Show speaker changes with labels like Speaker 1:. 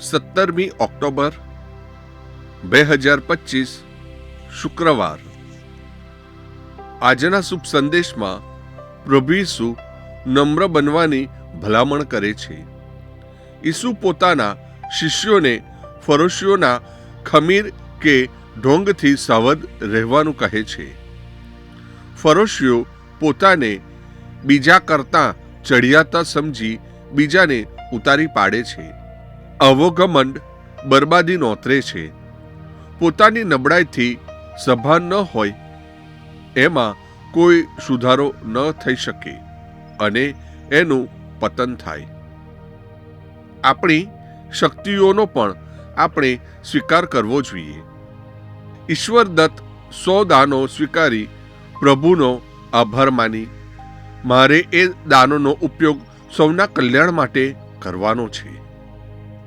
Speaker 1: સત્તરમી ઓક્ટોબર બે હજાર પચીસ, શુક્રવાર. આજના શુભ સંદેશમાં પ્રભુ ઈસુ નમ્ર બનવાની ભલામણ કરે છે. ઈસુ પોતાના શિષ્યોને ફરોશીઓના ખમીર કે ઢોંગથી સાવધ રહેવાનું કહે છે. ફરોશીઓ પોતાને બીજા કરતાં ચડિયાતા સમજી બીજાને ઉતારી પાડે છે. આવો ઘમંડ બરબાદી નોતરે છે. પોતાની નબળાઈથી સભા ન હોય, એમાં કોઈ સુધારો ન થઈ શકે અને એનું પતન થાય. આપણી શક્તિઓનો પણ આપણે સ્વીકાર કરવો જોઈએ. ઈશ્વર દત્ત સો દાનો સ્વીકારી પ્રભુનો આભાર માની, મારે એ દાનોનો ઉપયોગ સૌના કલ્યાણ માટે કરવાનો છે.